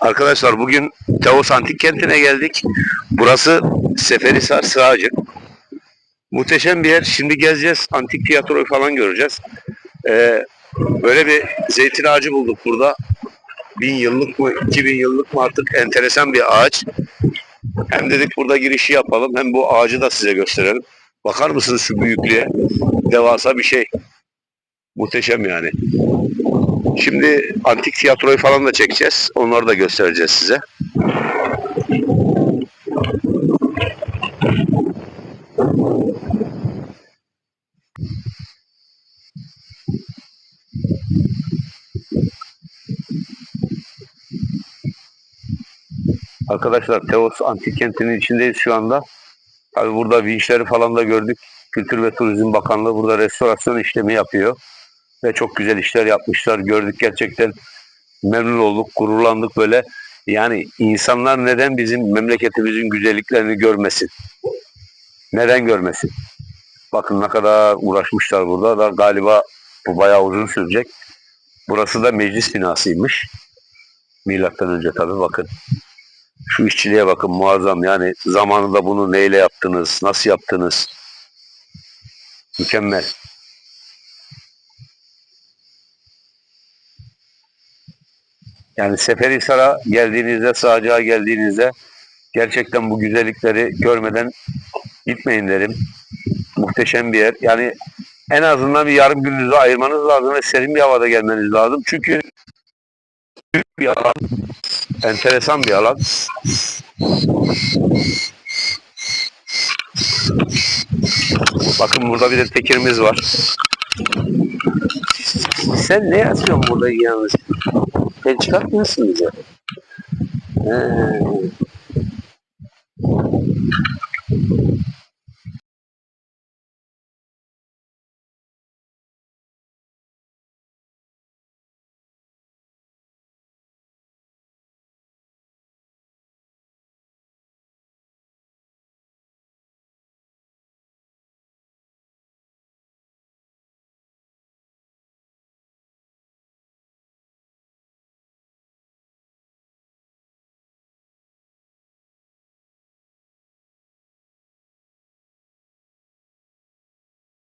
Arkadaşlar bugün Teos Antik Kenti'ne geldik. Burası Seferihisar Sığacık. Muhteşem bir yer. Şimdi gezeceğiz. Antik tiyatroyu falan göreceğiz. Ee, böyle bir zeytin ağacı bulduk burada. Bin yıllık mı, iki bin yıllık mı artık enteresan bir ağaç. Hem dedik burada girişi yapalım hem bu ağacı da size gösterelim. Bakar mısınız şu büyüklüğe? Devasa bir şey. Muhteşem yani. Şimdi antik tiyatroyu falan da çekeceğiz. Onları da göstereceğiz size. Arkadaşlar Teos Antik Kenti'nin içindeyiz şu anda. Tabi burada vinçleri falan da gördük. Kültür ve Turizm Bakanlığı burada restorasyon işlemi yapıyor. Ve çok güzel işler yapmışlar. Gördük gerçekten memnun olduk, gururlandık böyle. Yani insanlar neden bizim memleketimizin güzelliklerini görmesin? Neden görmesin? Bakın ne kadar uğraşmışlar burada da galiba bu bayağı uzun sürecek. Burası da meclis binasıymış. Milattan önce tabii bakın. Şu işçiliğe bakın muazzam yani zamanında bunu neyle yaptınız, nasıl yaptınız? Mükemmel. Yani Seferihisar'a geldiğinizde, Sağcığa geldiğinizde gerçekten bu güzellikleri görmeden gitmeyin derim. Muhteşem bir yer. Yani en azından bir yarım gününüzü ayırmanız lazım ve serin bir havada gelmeniz lazım. Çünkü büyük bir alan, enteresan bir alan. Bakın burada bir de tekirimiz var. Sen ne yazıyorsun burada yalnız? Sen çıkartmıyorsun bize. He.